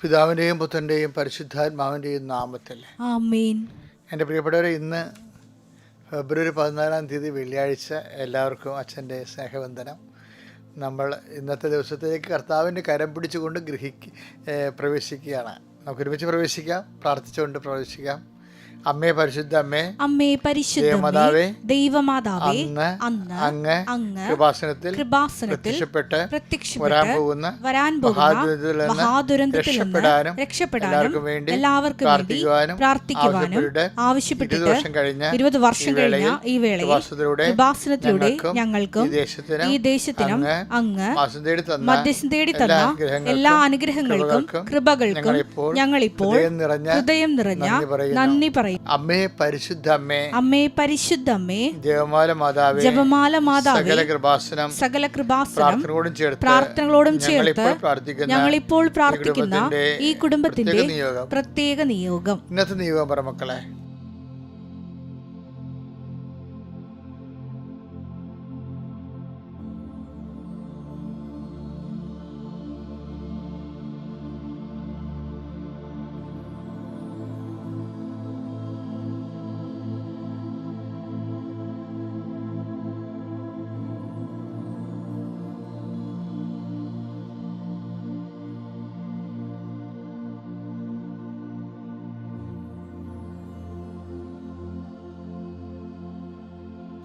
പിതാവിന്റെയും പുത്രന്റെയും പരിശുദ്ധാത്മാവിന്റെയും നാമത്തിൽ എന്റെ പ്രിയപ്പെട്ടവരെ ഇന്ന് ഫെബ്രുവരി പതിനാലാം തീയതി വെള്ളിയാഴ്ച എല്ലാവർക്കും അച്ഛന്റെ സ്നേഹവന്ദനം. നമ്മൾ ഇന്നത്തെ ദിവസത്തേക്ക് കർത്താവിന്റെ കരം പിടിച്ചുകൊണ്ട് ഗ്രഹിക്ക് പ്രവേശിക്കുകയാണ്. നമുക്ക് ഒരുമിച്ച് പ്രവേശിക്കാം പ്രാർത്ഥിച്ചുകൊണ്ട് പ്രവേശിക്കാം. അമ്മേ പരിശുദ്ധ അമ്മേ അമ്മേ പരിശുദ്ധ ദേവമാതാവേ, ദൈവമാതാവേ അന്ന് അങ്ങ് അങ്ങ് കൃപാസനത്തിൽ കൃപാസനത്തിൽ പ്രത്യക്ഷപ്പെട്ട് വരാൻ പോകുന്ന വരാൻ പോകുന്ന മഹാദുരന്തത്തിൽ രക്ഷപ്പെടാനും രക്ഷപ്പെടാനും എല്ലാവർക്കും വേണ്ടി എല്ലാവർക്കും വേണ്ടി പ്രാർത്ഥിക്കുവാനും പ്രാർത്ഥിക്കുവാനും ആവശ്യപ്പെട്ട് ആവശ്യപ്പെട്ടിട്ട് ഇരുപത് വർഷം കഴിഞ്ഞ ഇരുപത് വർഷം കഴിഞ്ഞ ഈ വേളയിൽ കൃപാസനത്തിലൂടെ ഞങ്ങൾക്കും ഈ ദേശത്തിനും അങ്ങ് മധ്യസ്ഥം തേടി എല്ലാ തന്ന അനുഗ്രഹങ്ങൾക്കും എല്ലാ അനുഗ്രഹങ്ങൾക്കും കൃപകൾക്കും ഞങ്ങളിപ്പോൾ ഹൃദയം നിറഞ്ഞ നന്ദി പറയുന്നു. പറയും അമ്മേ പരിശുദ്ധ അമ്മേ അമ്മേ പരിശുദ്ധ അമ്മേ ദേവമാല മാതാവേ ജപമാല മാതാവേ സകല കൃപാസനം സകല കൃപാസനം പ്രാർത്ഥനകളോടും ചേർത്ത് പ്രാർത്ഥനകളോടും ചേർത്ത് ഞങ്ങളിപ്പോൾ പ്രാർത്ഥിക്കുന്ന പ്രാർത്ഥിക്കുന്ന ഈ കുടുംബത്തിന്റെ പ്രത്യേക നിയോഗം. പ്രത്യേക നിയോഗം. ഇന്നത്തെ നിയോഗം പറ മക്കളെ.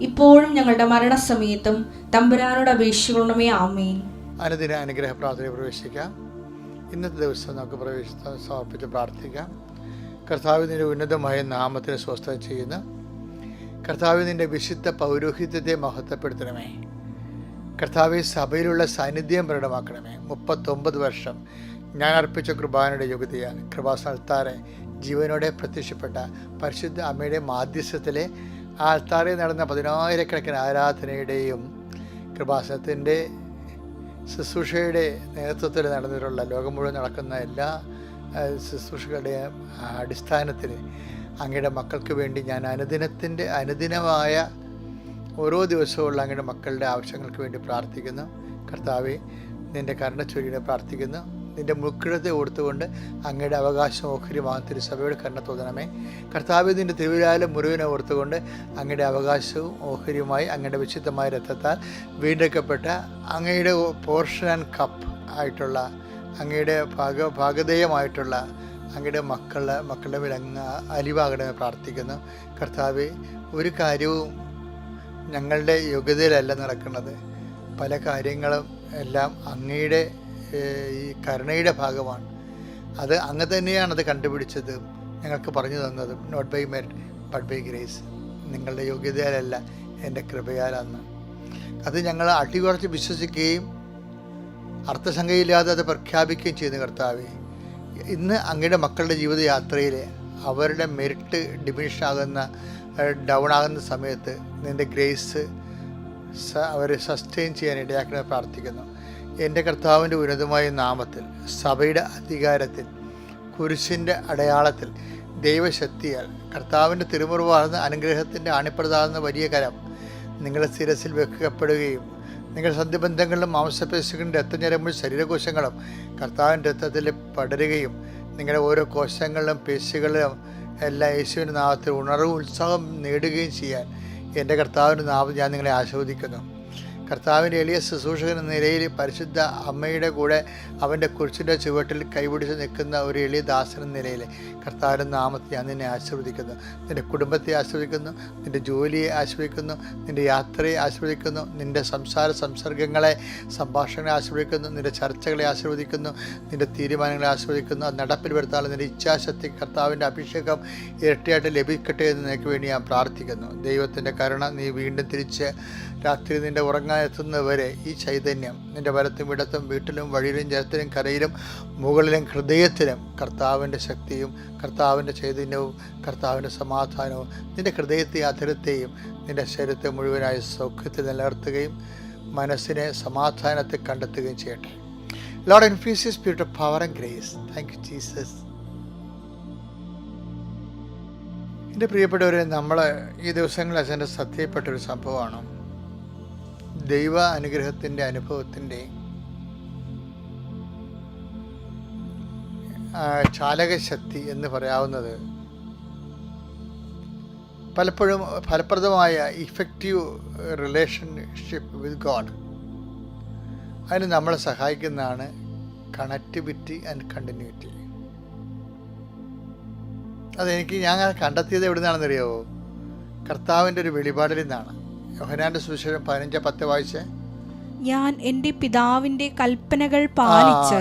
ഇപ്പോഴും ഞങ്ങളുടെ മരണസമയത്തും തമ്പുരാനോട് അപേക്ഷിക്കണമേ ആമേൻ. അനുദിന അനുഗ്രഹ പ്രാർത്ഥന പ്രവേശിക്കാം. ഇന്നത്തെ ദിവസം നമുക്ക് പ്രവേശ സമർപ്പിച്ച് പ്രാർത്ഥിക്കാം. കർത്താവിന്റെ ഉന്നതമായ നാമത്തിന് സ്വസ്ഥ ചെയ്യുന്ന കർത്താവിന്റെ വിശുദ്ധ പൗരോഹിത്യത്തെ മഹത്വപ്പെടുത്തണമേ. കർത്താവ് സഭയിലുള്ള സാന്നിധ്യം പ്രകടമാക്കണമേ. മുപ്പത്തൊമ്പത് വർഷം ഞാൻ അർപ്പിച്ച കൃപാനയുടെ യോഗ്യതയാണ്. കൃപാസ്ഥലത്താറെ ജീവനോടെ പ്രത്യക്ഷപ്പെട്ട പരിശുദ്ധ അമ്മയുടെ മാധ്യസ്ഥത്തിലെ ആ അൾത്താറിൽ നടന്ന പതിനായിരക്കണക്കിന് ആരാധനയുടെയും കൃപാസനത്തിന്റെ ശുശ്രൂഷയുടെ നേതൃത്വത്തിൽ നടന്നിട്ടുള്ള ലോകം മുഴുവൻ നടക്കുന്ന എല്ലാ ശുശ്രൂഷകളുടെയും അടിസ്ഥാനത്തിൽ അങ്ങയുടെ മക്കൾക്ക് വേണ്ടി ഞാൻ അനുദിനത്തിന്റെ അനുദിനമായ ഓരോ ദിവസവുമുള്ള അങ്ങയുടെ മക്കളുടെ ആവശ്യങ്ങൾക്ക് വേണ്ടി പ്രാർത്ഥിക്കുന്നു. കർത്താവെ നിന്റെ കരുണച്ചൊരിയുടെ പ്രാർത്ഥിക്കുന്നു. നിന്റെ മുക്കിടത്തെ ഓർത്തുകൊണ്ട് അങ്ങയുടെ അവകാശം ഓഹരിമാകുന്ന തിരുസഭയുടെ കരുണ തോന്നണമേ. കർത്താവ് നിന്റെ തിരുവിരാലും മുറിവിനെ ഓർത്തുകൊണ്ട് അങ്ങയുടെ അവകാശവും ഓഹരിയുമായി അങ്ങയുടെ വിശുദ്ധമായ രക്തത്താൽ വീണ്ടെടുക്കപ്പെട്ട അങ്ങയുടെ പോർഷൻ ആൻഡ് കപ്പ് ആയിട്ടുള്ള അങ്ങയുടെ ഭാഗ ഭാഗധേയമായിട്ടുള്ള അങ്ങയുടെ മക്കളുടെ മക്കളുടെ മേൽ അങ്ങ് അലിവാകണമെന്ന് പ്രാർത്ഥിക്കുന്നു. കർത്താവ് ഒരു കാര്യവും ഞങ്ങളുടെ യോഗ്യതയിലല്ല നടക്കുന്നത്. പല കാര്യങ്ങളും എല്ലാം അങ്ങയുടെ ഈ കരുണയുടെ ഭാഗമാണ്. അത് അങ്ങ് തന്നെയാണ് അത് കണ്ടുപിടിച്ചത്. ഞങ്ങൾക്ക് പറഞ്ഞു തന്നത്. Not by merit but by grace നിങ്ങളുടെ യോഗ്യതയാലല്ല എന്റെ കൃപയാലെന്ന്. അത് ഞങ്ങൾ അടികുറച്ച് വിശ്വസിക്കുകയും അർത്ഥസംഖ്യയില്ലാതെ അത് പ്രഖ്യാപിക്കുകയും ചെയ്യുന്ന കർത്താവെ. ഇന്ന് അങ്ങയുടെ മക്കളുടെ ജീവിതയാത്രയിൽ അവരുടെ മെരിറ്റ് ഡിമിനിഷ് ആകുന്ന ഡൗൺ ആകുന്ന സമയത്ത് നിന്റെ ഗ്രേസ് അവരെ സസ്റ്റെയിൻ ചെയ്യാൻ ഇടയാക്കണമെന്ന് പ്രാർത്ഥിക്കുന്നു. എന്റെ കർത്താവിന്റെ ഉന്നതമായ നാമത്തിൽ സഭയുടെ അധികാരത്തിൽ കുരിശിന്റെ അടയാളത്തിൽ ദൈവശക്തിയാൽ കർത്താവിന്റെ തിരുമുറിവാർന്ന അനുഗ്രഹത്തിന്റെ ആണിപ്രതാകുന്ന വലിയ കരം നിങ്ങളുടെ സ്ഥിരസിൽ വെക്കപ്പെടുകയും നിങ്ങൾ സന്ധിബന്ധങ്ങളിലും മാംസപേശികളും രക്തഞരമ്പും ശരീരകോശങ്ങളും കർത്താവിന്റെ രക്തത്തിൽ പടരുകയും നിങ്ങളുടെ ഓരോ കോശങ്ങളിലും പേശികളിലും എല്ലാം യേശുവിന്റെ നാമത്തിൽ ഉണർവും ഉത്സാഹം നേടുകയും ചെയ്യാൻ എന്റെ കർത്താവിന്റെ നാമം ഞാൻ നിങ്ങളെ ആസ്വദിക്കുന്നു കർത്താവിന്റെ എളിയ ശുശ്രൂഷകൻ എന്ന നിലയിൽ പരിശുദ്ധ അമ്മയുടെ കൂടെ അവന്റെ കുരിശിന്റെ ചുവട്ടിൽ കൈപിടിച്ച് നിൽക്കുന്ന ഒരു എളിയ ദാസൻ എന്ന നിലയിൽ കർത്താവിന്റെ നാമത്തെ ഞാൻ നിന്നെ ആശീർവദിക്കുന്നു. നിന്റെ കുടുംബത്തെ ആശീർവദിക്കുന്നു. നിന്റെ ജോലിയെ ആശീർവദിക്കുന്നു. നിന്റെ യാത്രയെ ആശീർവദിക്കുന്നു. നിന്റെ സംസാര സംസർഗങ്ങളെ സംഭാഷണങ്ങളെ ആശീർവദിക്കുന്നു. നിന്റെ ചർച്ചകളെ ആശീർവദിക്കുന്നു. നിന്റെ തീരുമാനങ്ങളെ ആശീർവദിക്കുന്നു. അത് നടപ്പിൽ വരുത്താനുള്ള നിന്റെ ഇച്ഛാശക്തി കർത്താവിന്റെ അഭിഷേകം ഇരട്ടിയായിട്ട് ലഭിക്കട്ടെ എന്ന് നിനക്ക് വേണ്ടി ഞാൻ പ്രാർത്ഥിക്കുന്നു. ദൈവത്തിന്റെ കരുണ നീ വീണ്ടും തിരിച്ച് രാത്രി നിന്റെ ഉറങ്ങാൻ എത്തുന്നവരെ ഈ ചൈതന്യം നിന്റെ വലത്തും ഇടത്തും വീട്ടിലും വഴിയിലും ജലത്തിലും കരയിലും മുകളിലും ഹൃദയത്തിലും കർത്താവിന്റെ ശക്തിയും കർത്താവിന്റെ ചൈതന്യവും കർത്താവിന്റെ സമാധാനവും നിന്റെ ഹൃദയത്തെ അധരത്തെയും നിന്റെ ശരീരത്തെ മുഴുവനായി സൗഖ്യത്തിൽ നിലനിർത്തുകയും മനസ്സിനെ സമാധാനത്തെ കണ്ടെത്തുകയും ചെയ്യട്ടെ. Lord infuse spirit power and grace thank you Jesus എന്റെ പ്രിയപ്പെട്ടവരെ നമ്മൾ ഈ ദിവസങ്ങളിൽ അച്ഛന്റെ സത്യപ്പെട്ടൊരു സംഭവമാണ്. ദൈവ അനുഗ്രഹത്തിന്റെ അനുഭവത്തിന്റെ ചാലകശക്തി എന്ന് പറയാവുന്നത് പലപ്പോഴും ഫലപ്രദമായ ഇഫക്റ്റീവ് റിലേഷൻഷിപ്പ് വിത്ത് ഗോഡ് അതിന് നമ്മളെ സഹായിക്കുന്നതാണ് കണക്ടിവിറ്റി ആൻഡ് കണ്ടിന്യൂറ്റി അതെനിക്ക് ഞാൻ കണ്ടെത്തിയത് എവിടെ നിന്നാണെന്നറിയാവോ കർത്താവിന്റെ ഒരു വെളിപാടിൽ നിന്നാണ്. യോഹനാന്റെ സുവിശേഷം പതിനഞ്ച് പത്ത് വായിച്ച്? ഞാൻ എന്റെ പിതാവിന്റെ കൽപ്പനകൾ പാലിച്ച്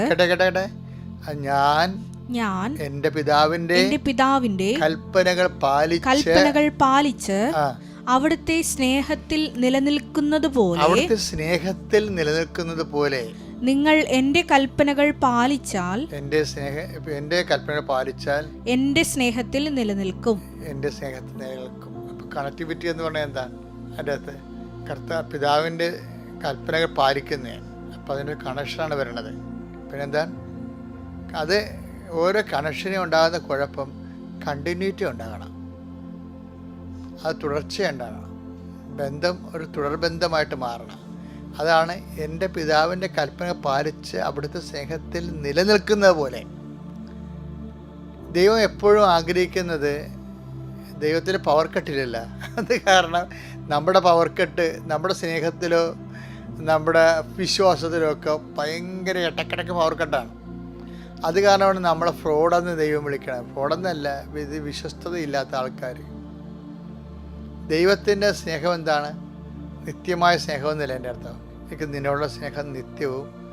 ഞാൻ ഞാൻ എന്റെ പിതാവിന്റെ എന്റെ പിതാവിന്റെ കൽപ്പനകൾ പാലിച്ച് കൽപ്പനകൾ പാലിച്ച് അവിടുത്തെ സ്നേഹത്തിൽ നിലനിൽക്കുന്നത് പോലെ അവിടുത്തെ സ്നേഹത്തിൽ നിലനിൽക്കുന്നത് പോലെ നിങ്ങൾ എന്റെ കൽപ്പനകൾ പാലിച്ചാൽ എന്റെ സ്നേഹ എന്റെ കൽപ്പനകൾ പാലിച്ചാൽ എന്റെ സ്നേഹത്തിൽ നിലനിൽക്കും. എന്റെ സ്നേഹത്തിൽ നിലനിൽക്കും. കണക്ടിവിറ്റി എന്ന് പറഞ്ഞാൽ എന്താണ് അതിന്റെ അകത്ത് കർത്ത പിതാവിന്റെ കൽപ്പനകൾ പാലിക്കുന്നതാണ്. അപ്പോൾ അതിനൊരു കണക്ഷനാണ് വരണത്. പിന്നെന്താ? അത് ഓരോ കണക്ഷനും ഉണ്ടാകുന്ന കുഴപ്പം കണ്ടിന്യൂറ്റി ഉണ്ടാകണം. അത് തുടർച്ചയുണ്ടാകണം ബന്ധം ഒരു തുടർബന്ധമായിട്ട് മാറണം. അതാണ് എന്റെ പിതാവിന്റെ കൽപ്പന പാലിച്ച് അവിടുത്തെ സ്നേഹത്തിൽ നിലനിൽക്കുന്നത് പോലെ. ദൈവം എപ്പോഴും ആഗ്രഹിക്കുന്നത് ദൈവത്തിന് പവർ കട്ടിലല്ല അത് കാരണം നമ്മുടെ പവർ കട്ട് നമ്മുടെ സ്നേഹത്തിലോ നമ്മുടെ വിശ്വാസത്തിലോ ഒക്കെ ഭയങ്കര ഇടക്കിടക്ക് പവർ കട്ടാണ് അത് കാരണമാണ് നമ്മളെ ഫ്രോഡെന്ന് ദൈവം വിളിക്കണം. ഫ്രോഡെന്നല്ല ഇത് വിശ്വസ്തതയില്ലാത്ത ആൾക്കാർ ദൈവത്തിന്റെ സ്നേഹം എന്താണ്? നിത്യമായ സ്നേഹമെന്നല്ല എന്റെ അർത്ഥം. എനിക്ക് നിന്നോടുള്ള സ്നേഹം നിത്യവും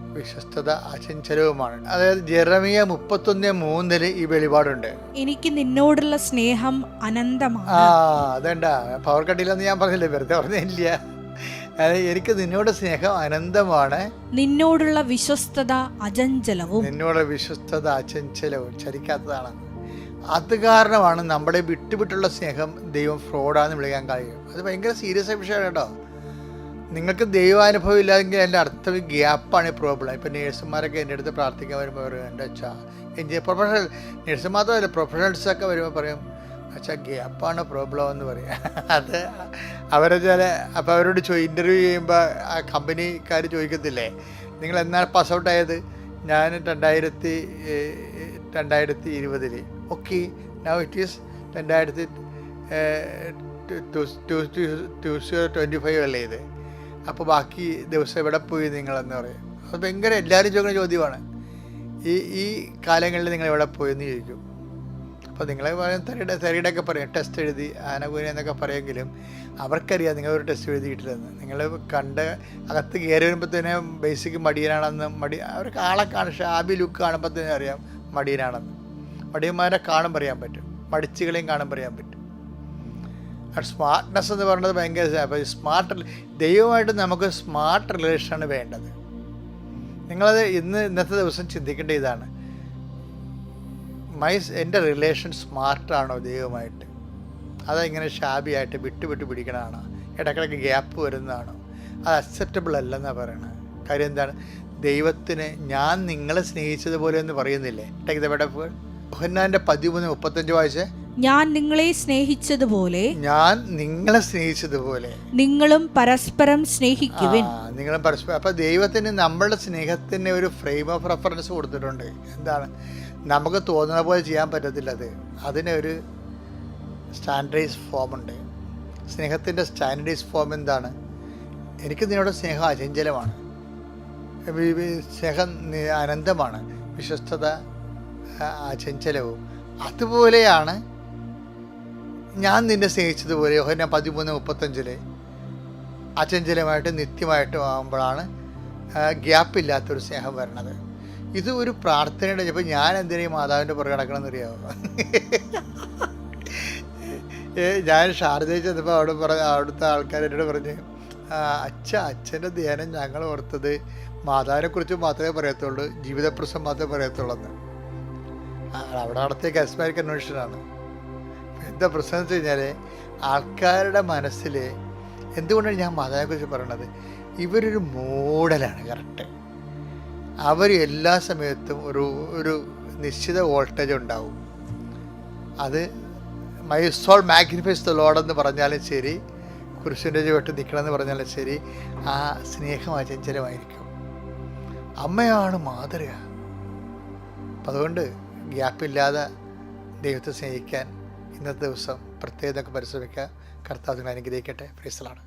വിശ്വസ്തത അചഞ്ചലവുമാണ്. അതായത് ജെറമിയ മുപ്പത്തൊന്ന് മൂന്നിൽ ഈ വെളിപാടുണ്ട്. എനിക്ക് നിന്നോടുള്ള സ്നേഹം അനന്തമാണ്. ആ അതണ്ട. പവർ കട്ടില്ലെന്ന് ഞാൻ പറഞ്ഞില്ലേ? വെറുതെ പറഞ്ഞില്ല. എനിക്ക് നിന്നോട് സ്നേഹം അനന്തമാണ്. നിന്നോടുള്ള വിശ്വസ്തത അചഞ്ചലവും. നിന്നോടുള്ള വിശ്വസ്തത അചഞ്ചലവും. ചലിക്കാത്തതാണ് അത് കാരണമാണ് നമ്മുടെ വിട്ടുവിട്ടുള്ള സ്നേഹം ദൈവം ഫ്രോഡാന്ന് വിളിക്കാൻ കഴിയും. അത് ഭയങ്കര സീരിയസ് ആയ വിഷയമാണ് കേട്ടോ. നിങ്ങൾക്ക് ദൈവാനുഭവം ഇല്ലാതെങ്കിൽ എന്റെ അർത്ഥം ഗ്യാപ്പാണ് ഈ പ്രോബ്ലം ഇപ്പം നേഴ്സുമാരൊക്കെ എന്റെ അടുത്ത് പ്രാർത്ഥിക്കാൻ വരുമ്പോൾ പറയും എന്റെ അച്ഛാ എഞ്ചിനീയർ പ്രൊഫഷണൽ നേഴ്സ് മാത്രമല്ല പ്രൊഫഷണൽസൊക്കെ വരുമ്പോൾ പറയും അച്ഛാ ഗ്യാപ്പാണ് പ്രോബ്ലം എന്ന് പറയാം അത് അവരെ ചില അപ്പോൾ അവരോട് ചോ ഇന്റർവ്യൂ ചെയ്യുമ്പോൾ ആ കമ്പനിക്കാർ ചോദിക്കത്തില്ലേ നിങ്ങൾ എന്നാണ് പാസ് ഔട്ട് ആയത് ഞാൻ രണ്ടായിരത്തി രണ്ടായിരത്തി ഇരുപതിൽ ഓക്കെ നൗ ഇറ്റ് ഈസ് രണ്ടായിരത്തി ടു സീറോ ട്വന്റി ഫൈവ് അല്ലേ ഇത് അപ്പോൾ ബാക്കി ദിവസം എവിടെ പോയി നിങ്ങളെന്ന് പറയും. അത് ഭയങ്കര എല്ലാവരും ചോദിക്കുന്ന ചോദ്യമാണ്. ഈ ഈ കാലങ്ങളിൽ നിങ്ങൾ എവിടെ പോയെന്ന് ചോദിക്കും. അപ്പോൾ നിങ്ങളെ പറയും തെറിയുടെ തെറിയുടെയൊക്കെ പറയും. ടെസ്റ്റ് എഴുതി ആനകൂന എന്നൊക്കെ പറയുമെങ്കിലും അവർക്കറിയാം നിങ്ങൾ ഒരു ടെസ്റ്റ് എഴുതിയിട്ടില്ലെന്ന്. നിങ്ങൾ കണ്ട് അകത്ത് കയറി വരുമ്പോൾ തന്നെ ബേസിക് മടിയനാണെന്ന് മടി അവർക്ക് ആളെ കാണും. ഷാബി ലുക്ക് കാണുമ്പോൾ തന്നെ അറിയാം മടിയനാണെന്ന്. മടിയന്മാരെ കാണുമ്പോൾ പറയാൻ പറ്റും. മടിച്ചുകളെയും കാണുമ്പോൾ പറയാൻ പറ്റും. സ്മാർട്ട്നെസ് എന്ന് പറയുന്നത് ഭയങ്കര അപ്പോൾ സ്മാർട്ട് ദൈവമായിട്ട് നമുക്ക് സ്മാർട്ട് റിലേഷനാണ് വേണ്ടത്. നിങ്ങളത് ഇന്ന് ഇന്നത്തെ ദിവസം ചിന്തിക്കേണ്ട ഇതാണ്. മൈ എന്റെ റിലേഷൻ സ്മാർട്ടാണോ ദൈവമായിട്ട്? അതിങ്ങനെ ഷാബിയായിട്ട് വിട്ടു വിട്ടു പിടിക്കണതാണോ. ഇടയ്ക്കിടയ്ക്ക് ഗ്യാപ്പ് വരുന്നതാണോ. അത് അക്സെപ്റ്റബിൾ അല്ലെന്നാണ് പറയണത്. കാര്യം എന്താണ്? ദൈവത്തിന് ഞാൻ നിങ്ങളെ സ്നേഹിച്ചതുപോലെ എന്ന് പറയുന്നില്ലേ? ടേക്ക് ദ ബെഡപ്പ് യോഹന്നാന്റെ പതിമൂന്ന് മുപ്പത്തഞ്ച് വായിച്ചേ? ഞാൻ നിങ്ങളെ സ്നേഹിച്ചതുപോലെ ഞാൻ നിങ്ങളെ സ്നേഹിച്ചതുപോലെ. നിങ്ങളും പരസ്പരം സ്നേഹിക്കുവിൻ. നിങ്ങളും പരസ്പരം. അപ്പൊ ദൈവത്തിന് നമ്മളുടെ സ്നേഹത്തിന് ഒരു ഫ്രെയിം ഓഫ് റെഫറൻസ് കൊടുത്തിട്ടുണ്ട്. എന്താണ്? നമുക്ക് തോന്നുന്ന പോലെ ചെയ്യാൻ പറ്റത്തില്ല അത്. അതിനൊരു സ്റ്റാൻഡേർഡൈസ് ഫോം ഉണ്ട്. സ്നേഹത്തിന്റെ സ്റ്റാൻഡേർഡൈസ് ഫോം എന്താണ്? എനിക്ക് നിന്നോട് സ്നേഹം അചഞ്ചലമാണ്. സ്നേഹം അനന്തമാണ്. വിശ്വസ്തത അചഞ്ചലവും. അതുപോലെയാണ് ഞാൻ നിന്നെ സ്നേഹിച്ചതുപോലെ യോഹന്ന പതിമൂന്ന് മുപ്പത്തഞ്ചിൽ അചഞ്ചലമായിട്ട് നിത്യമായിട്ടും ആകുമ്പോഴാണ് ഗ്യാപ്പില്ലാത്തൊരു സ്നേഹം വരണത് ഇത് ഒരു പ്രാർത്ഥനയുടെ ഇപ്പം ഞാൻ എന്തിനാ മാതാവിന്റെ പുറകെ കിടക്കണം അറിയാമോ ഞാൻ ഷാർജയിൽ ചെന്നപ്പോൾ അവിടെ പറഞ്ഞ അവിടുത്തെ ആൾക്കാർ എന്നോട് പറഞ്ഞ് അച്ഛ അച്ഛന്റെ ധ്യാനം ഞങ്ങൾ ഓർത്തത് മാതാവിനെക്കുറിച്ച് മാത്രമേ പറയത്തുള്ളൂ ജീവിതപ്രശ്നം മാത്രമേ പറയത്തുള്ളൂ എന്ന്. അവിടെ നടത്തിയ കസ്മാരി കൺവെൻഷനാണ് എന്താ പ്രശ്നം എന്ന് വെച്ച് കഴിഞ്ഞാൽ ആൾക്കാരുടെ മനസ്സിൽ എന്തുകൊണ്ടാണ് ഞാൻ മാതാവിനെക്കുറിച്ച് പറയണത്? ഇവരൊരു മോഡലാണ് കറക്റ്റ് അവർ എല്ലാ സമയത്തും ഒരു ഒരു നിശ്ചിത വോൾട്ടേജ് ഉണ്ടാവും. അത് മൈ സോൾ മാഗ്നിഫൈസ് ദ ലോഡെന്ന് പറഞ്ഞാലും ശരി കുരിശിന്റെ ചുവട്ട് നിൽക്കണമെന്ന് പറഞ്ഞാലും ശരി ആ സ്നേഹം അചഞ്ചലമായിരിക്കും അമ്മയാണ് മാതൃക. അതുകൊണ്ട് ഗ്യാപ്പില്ലാതെ ദൈവത്തെ സ്നേഹിക്കാൻ ഇന്നത്തെ ദിവസം പ്രത്യേകത പരിശ്രമിക്കുക കർത്താവ് നിങ്ങൾ അനുഗ്രഹിക്കട്ടെ. ഫ്രീസലാണ്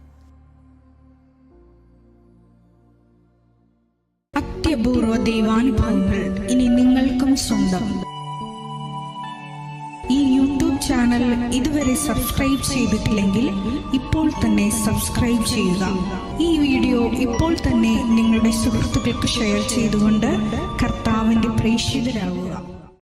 അത്യപൂർവ ദൈവാനുഭവങ്ങൾ ഇനി നിങ്ങൾക്കും സ്വന്തം. ഈ യൂട്യൂബ് ചാനൽ ഇതുവരെ സബ്സ്ക്രൈബ് ചെയ്തിട്ടില്ലെങ്കിൽ ഇപ്പോൾ തന്നെ സബ്സ്ക്രൈബ് ചെയ്യുക. ഈ വീഡിയോ ഇപ്പോൾ തന്നെ നിങ്ങളുടെ സുഹൃത്തുക്കൾക്ക് ഷെയർ ചെയ്തുകൊണ്ട് കർത്താവിന്റെ പ്രേക്ഷിതരാകുക